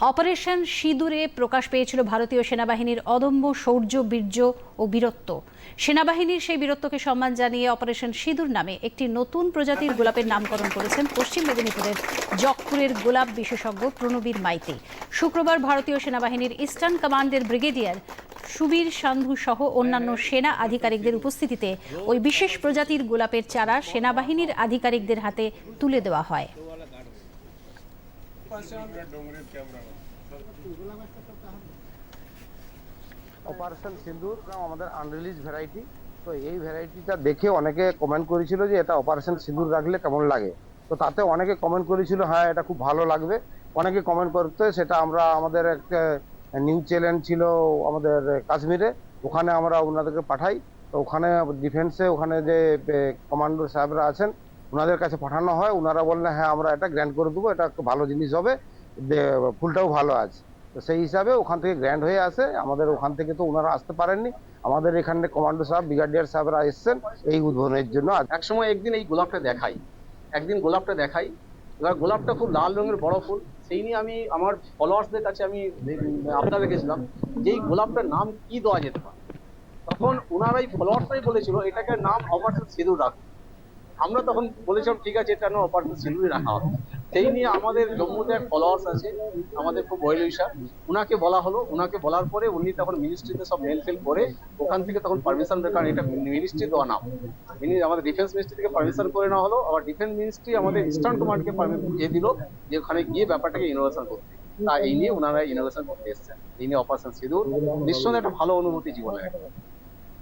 Operation সিঁদুরে প্রকাশ পেয়েছিল ভারতীয় সেনাবাহিনীর অদম্য শৌর্য, বীর্য ও বীরত্ব। সেনাবাহিনীর সেই বীরত্বকে সম্মান জানিয়ে অপারেশন সিঁদুর নামে একটি নতুন প্রজাতির গোলাপের নামকরণ করেছেন পশ্চিম মেদিনীপুরের জকপুরের গোলাপ বিশেষজ্ঞ প্রণবীর মাইতি। শুক্রবার ভারতীয় সেনাবাহিনীর ইস্টার্ন কমান্ডের ব্রিগেডিয়ার সুবীর সান্ধু সহ অন্যান্য সেনা আধিকারিকদের উপস্থিতিতে ওই বিশেষ প্রজাতির গোলাপের চারা সেনাবাহিনীর আধিকারিকদের হাতে তুলে দেওয়া হয়। অপারেশন সিন্দুর আমাদের আনরিলিজ ভ্যারাইটি তো এই ভ্যারাইটিটা দেখে অনেকে কমেন্ট করেছিল যে এটা অপারেশন সিঁদুর রাখলে কেমন লাগে? তো তাতে অনেকে কমেন্ট করেছিল হ্যাঁ এটা খুব ভালো লাগবে। অনেকে কমেন্ট করতে, সেটা আমরা আমাদের একটা নিউজ চ্যানেল ছিল আমাদের কাশ্মীরে। ওখানে আমরা ওনাদেরকে পাঠাই। তো ওখানে ডিফেন্সে ওখানে যে কমান্ডো সাহেবরা আছেন ওনাদের কাছে পাঠানো হয়, ওনারা বললেন হ্যাঁ আমরা এটা গ্র্যান্ড করে দেবো, এটা ভালো জিনিস হবে ফুলটাও ভালো আছে। তো সেই হিসাবে ওখান থেকে গ্র্যান্ড হয়ে আসে, আমাদের ওখান থেকে তো ওনারা আসতে পারেননি। আমাদের এখানে কমান্ডো সাহেব ব্রিগেডিয়ার সাহেবরা এসছেন এই উদ্বোধনের জন্য। এক সময় একদিন এই গোলাপটা দেখাই, একদিন গোলাপটা দেখাই। এবার গোলাপটা খুব লাল রঙের বড় ফুল, সেই নিয়ে আমি, আমার ফলোয়ার্সদের কাছে আমি আপনারা রেখেছিলাম যে এই গোলাপটার নাম কি দেওয়া যেতে পারে? তখন ওনারাই ফলোয়ার্সরাই বলেছিল, এটাকে নাম অপারেশন সিঁদুর রাখো। আমরা তখন বলেছিলাম, ঠিক আছে, এটা নাম অপারেশন সিঁদুরই রাখা হবে। সেই নিয়ে আমাদের জম্মুতে এক ফলোয়ার্স আছে, আমাদের খুব বয়লইসা উনাকে বলা হলো, উনাকে বলার পরে উনি তখন মিনিস্ট্রিতে সব মেল ফেল করে ওখান থেকে তখন পারমিশন কারণ এটা মিনিস্ট্রি দেওয়া নাম আমাদের ডিফেন্স মিনিস্ট্রি থেকে পারমিশন করে নেওয়া হলো, আবার ডিফেন্স মিনিস্ট্রি আমাদের ইস্টার্ন কমান্ডকে ইয়ে দিল যে ওখানে গিয়ে ব্যাপারটাকে ইনোভেশন করতে। তা এই নিয়ে ওনারা ইনোভেশন করতে এসেছেন। এই নিয়ে অপারেশন সিঁদুর নিঃসন্দেহে একটা ভালো অনুভূতি জীবনে।